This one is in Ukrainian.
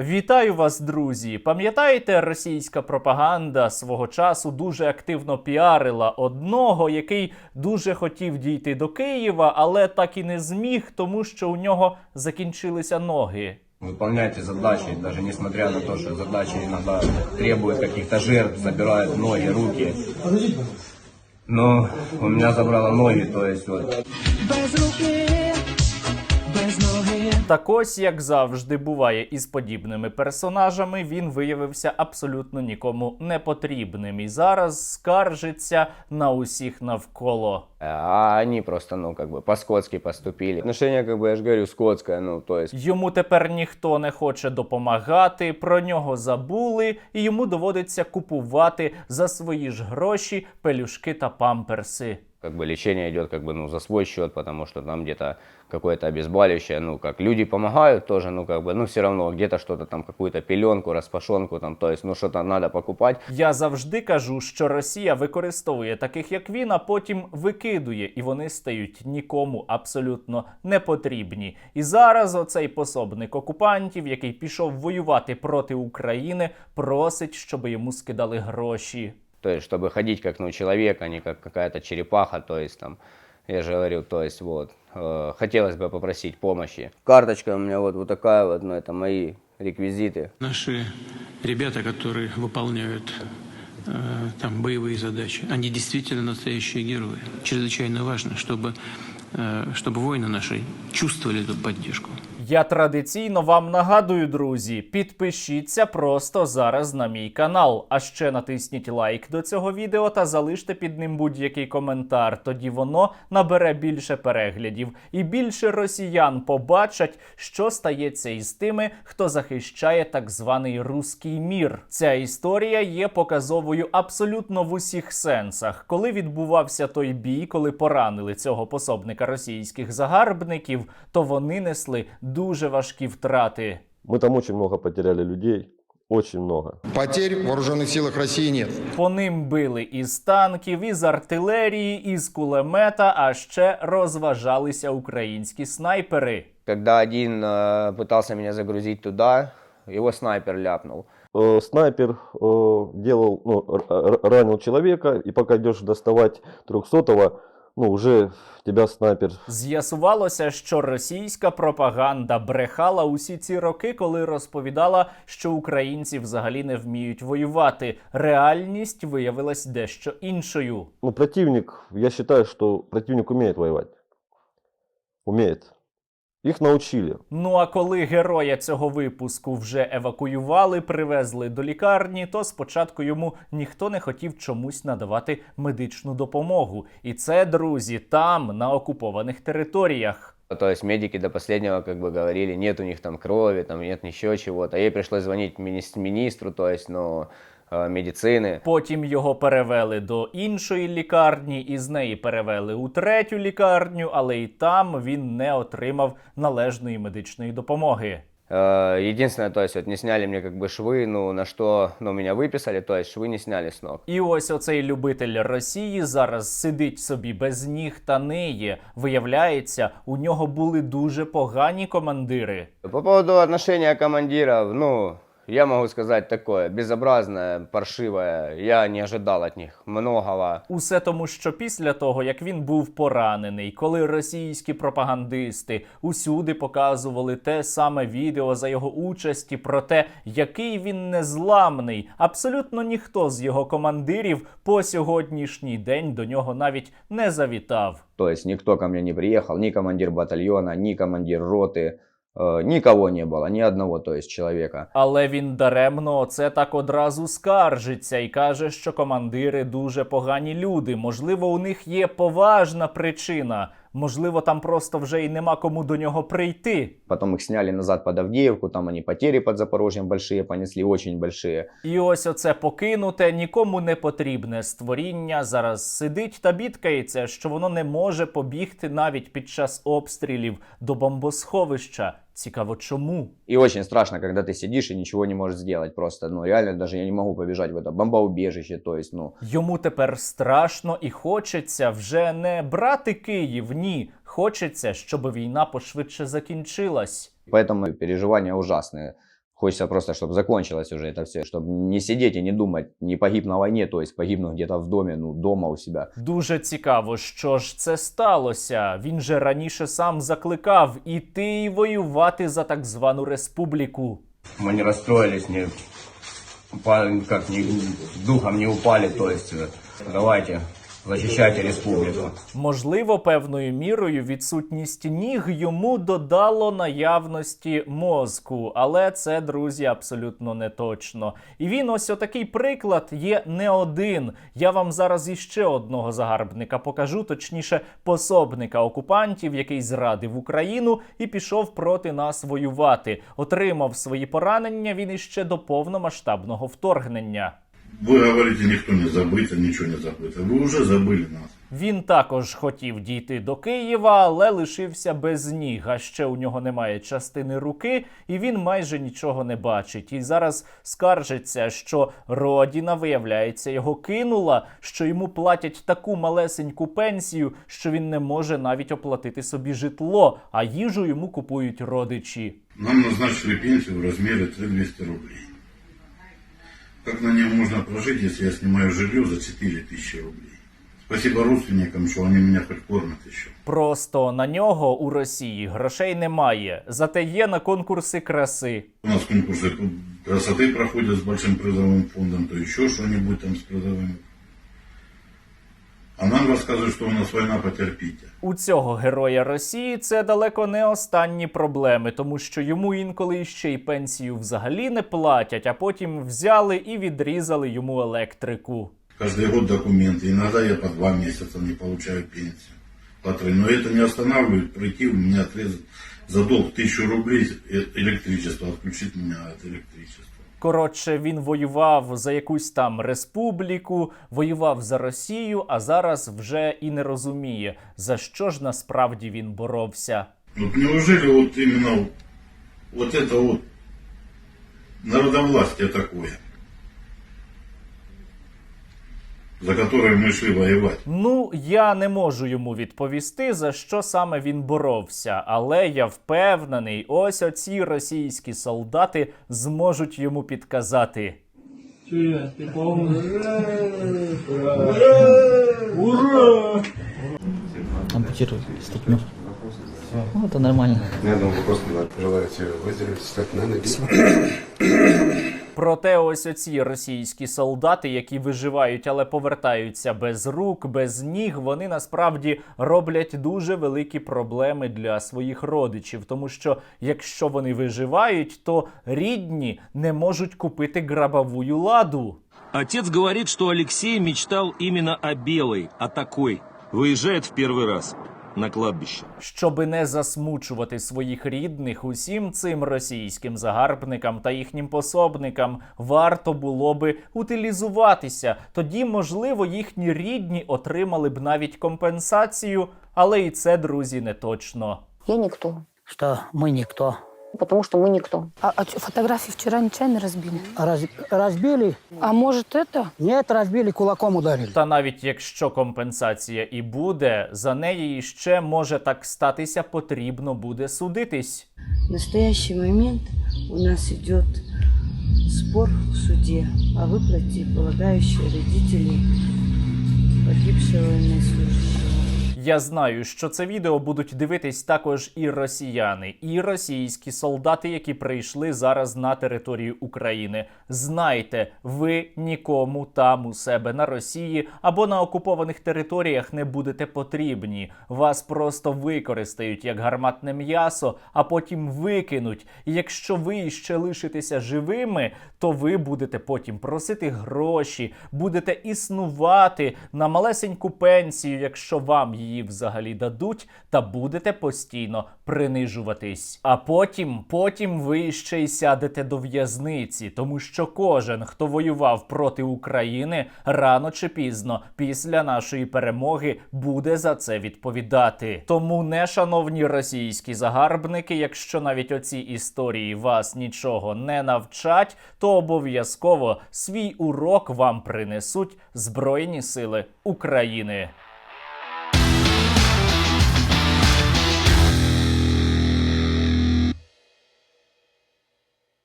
Вітаю вас, друзі! Пам'ятаєте, російська пропаганда свого часу дуже активно піарила одного, який дуже хотів дійти до Києва, але так і не зміг, тому що у нього закінчилися ноги. Выполняйте задачи, даже несмотря на то, что задачи иногда требуют каких-то жертв, забирают ноги, руки. Но у меня забрало ноги, то есть вот без руки, без ноги. Так ось, як завжди буває із подібними персонажами, він виявився абсолютно нікому не потрібним і зараз скаржиться на усіх навколо. А они просто, ну, как бы по-скотски поступили. Отношение, как бы, я же говорю, скотское, ну, то есть... Йому тепер ніхто не хоче допомагати, про нього забули, і йому доводиться купувати за свої ж гроші пелюшки та памперси Как бы лечение идет как бы ну за свой счет, потому что там где-то какое-то обезболивающее, ну как люди помогают тоже, ну как бы, ну все равно где-то что-то там какую-то пеленку, распашонку там, то есть ну что-то надо покупать. Я завжди кажу, що Росія використовує таких як він, а потім викидує, і вони стають нікому абсолютно не потрібні. І зараз оцей пособник окупантів, який пішов воювати проти України, просить, щоб йому скидали гроші. То есть чтобы ходить как ну человек, а не как какая-то черепаха, то есть там, я же говорю, то есть вот, э, хотелось бы попросить помощи. Карточка у меня вот, вот такая вот, ну это мои реквизиты. Наши ребята, которые выполняют э, там боевые задачи, они действительно настоящие герои. Чрезвычайно важно, чтобы, э, чтобы воины наши чувствовали эту поддержку. Я традиційно вам нагадую, друзі, підпишіться просто зараз на мій канал. А ще натисніть лайк до цього відео та залиште під ним будь-який коментар. Тоді воно набере більше переглядів, і більше росіян побачать, що стається із тими, хто захищає так званий руський мір. Ця історія є показовою абсолютно в усіх сенсах. Коли відбувався той бій, коли поранили цього пособника російських загарбників, то вони несли важкі втрати. Мы там очень много потеряли людей, очень много. Потерь в вооруженных силах России нет. По ним били із танків, із артилерії, із кулемета, а ще розважалися українські снайпери. Когда один э, пытался меня загрузить туда, его снайпер ляпнул. Э, Снайпер э, делал, ну, р- р- ранил человека, и пока идешь доставать трехсотого, ну, вже тебе снайпер З'ясувалося, що російська пропаганда брехала усі ці роки, коли розповідала, що українці взагалі не вміють воювати. Реальність виявилась дещо іншою. Ну, противник, я вважаю, що противник вміє воювати. Умеет. Их научили. Ну а коли героя цього випуску вже евакуювали, привезли до лікарні, то спочатку йому ніхто не хотів чомусь надавати медичну допомогу. І це, друзі, там, на окупованих територіях. То есть медики до последнего как бы говорили, нет у них там крови, там нет еще чего-то. Ей пришлось звонить мини- министру, то есть, ну, э, медицины. Потім його перевели до іншої лікарні, і з неї перевели у третю лікарню, але і там він не отримав належної медичної допомоги. Э, Единственное, то есть, вот не сняли мне как бы швы, ну, на что, ну, меня выписали, то есть, швы не сняли с ног. І ось оцей любитель Росії зараз сидить собі без ніг та ниє. Виявляється, у нього були дуже погані командири. По поводу отношения командиров, ну, я могу сказать такое, безобразное, паршивое, я не ожидал от них многого. Усе тому, що після того, як він був поранений, коли російські пропагандисти усюди показували те саме відео за його участі про те, який він незламний, абсолютно ніхто з його командирів по сьогоднішній день до нього навіть не завітав. То есть, никто ко мне не приехал, ни командир батальона, ни командир роты, э, никого не було, ні одного, то есть, чоловіка. Але він даремно це так одразу скаржиться і каже, що командири дуже погані люди. Можливо, у них є поважна причина. Можливо, там просто вже й нема кому до нього прийти. Потом їх сняли назад під Авдіївку, там вони потери под Запорожжям большие понесли, очень великі. І ось оце покинуте, нікому не потрібне створіння зараз сидить та бідкається, що воно не може побігти навіть під час обстрілів до бомбосховища. Цікаво, чому? И очень страшно, когда ты сидишь и ничего не можешь сделать просто. Ну, реально, даже я не могу побежать в это бомбоубежище, то есть, ну, Йому тепер страшно і хочеться вже не брати Київ, ні. Хочеться, щоб війна пошвидше закінчилась. поэтому переживания ужасные. Хочется просто, чтобы закончилось уже это все, чтобы не сидеть и не думать, не погиб на войне, то есть погибну где-то в доме, ну, дома у себя. Дуже цікаво, що ж це сталося. Він же раніше сам закликав іти і воювати за так звану республіку. Мы не расстроились, не упали, как ни, духом не упали, то есть э, давайте, защищайте республику. Можливо, певною мірою відсутність ніг йому додало наявності мозку, але це, друзі, абсолютно не точно. І він ось отакий приклад є не один. Я вам зараз іще одного загарбника покажу, точніше, пособника окупантів, який зрадив Україну і пішов проти нас воювати. Отримав свої поранення він іще до повномасштабного вторгнення. Вы говорите, никто не забыто, ничего не забыто. Вы уже забыли нас. Він також хотів дійти до Києва, але лишився без ніг. А ще у нього немає частини руки, і він майже нічого не бачить. І зараз скаржиться, що родіна, виявляється, його кинула, що йому платять таку малесеньку пенсію, що він не може навіть оплатити собі житло, а їжу йому купують родичі. Нам назначили пенсию в размере 3200 рублей. Как на нее можно прожить, если я снимаю жилье за 4000 рублей? Спасибо родственникам, что они меня хоть кормят еще. Просто на нього у Росії грошей немає, зате є на конкурси краси. У нас конкурсы красоты проходят с большим призовым фондом, то еще что-нибудь там с призовым. А нам рассказывают, что у нас война, потерпите. У цього героя Росії це далеко не останні проблеми, тому що йому інколи ще й пенсію взагалі не платять, а потім взяли і відрізали йому електрику. Каждый год документы. Иногда я по два месяца не получаю пенсию. По три. Но это не останавливает прийти, у меня отрезать за долг тысячу рублей э- электричество, отключить меня от электричества. Коротше, він воював за якусь там республіку, воював за Росію, а зараз вже і не розуміє, за що ж насправді він боровся. Вот неужели от іменно вот это вот народовластие такое, за которое мы шли воевать? Ну, я не можу йому відповісти, за що саме він боровся, але я впевнений, ось оці російські солдати зможуть йому підказати. ампутировать ступню. Ну, это нормально. Я думаю, просто желаете выздороветь, встать на ноги. Проте ось оці російські солдати, які виживають, але повертаються без рук, без ніг, вони насправді роблять дуже великі проблеми для своїх родичів, тому що якщо вони виживають, то рідні не можуть купити грабовую ладу. Отец говорит, что Алексей мечтал именно о белой, о такой. Выезжает в первый раз на кладбище. Щоби не засмучувати своїх рідних, усім цим російським загарбникам та їхнім пособникам варто було би утилізуватися. Тоді, можливо, їхні рідні отримали б навіть компенсацію, але і це, друзі, не точно. Я ніхто. Що ми никто Потому что мы никто. А, а чё, фотографии вчера нечаянно разбили? Раз- разбили? А может это? Нет, разбили, кулаком ударили. Та навіть якщо компенсація і буде, за неї ще може так статися, потрібно буде судитись. В настоящий момент у нас идет спор в суде о выплате, полагающей родителей погибшего военнослужащего. Я знаю, що це відео будуть дивитись також і росіяни, і російські солдати, які прийшли зараз на територію України. Знайте, ви нікому там у себе на Росії або на окупованих територіях не будете потрібні. Вас просто використають як гарматне м'ясо, а потім викинуть. І якщо ви ще лишитеся живими, то ви будете потім просити гроші, будете існувати на малесеньку пенсію, якщо вам її взагалі дадуть, та будете постійно принижуватись. А потім, потім ви ще й сядете до в'язниці, тому що кожен, хто воював проти України, рано чи пізно після нашої перемоги буде за це відповідати. Тому не шановні російські загарбники, якщо навіть оці історії вас нічого не навчать, то обов'язково свій урок вам принесуть Збройні Сили України.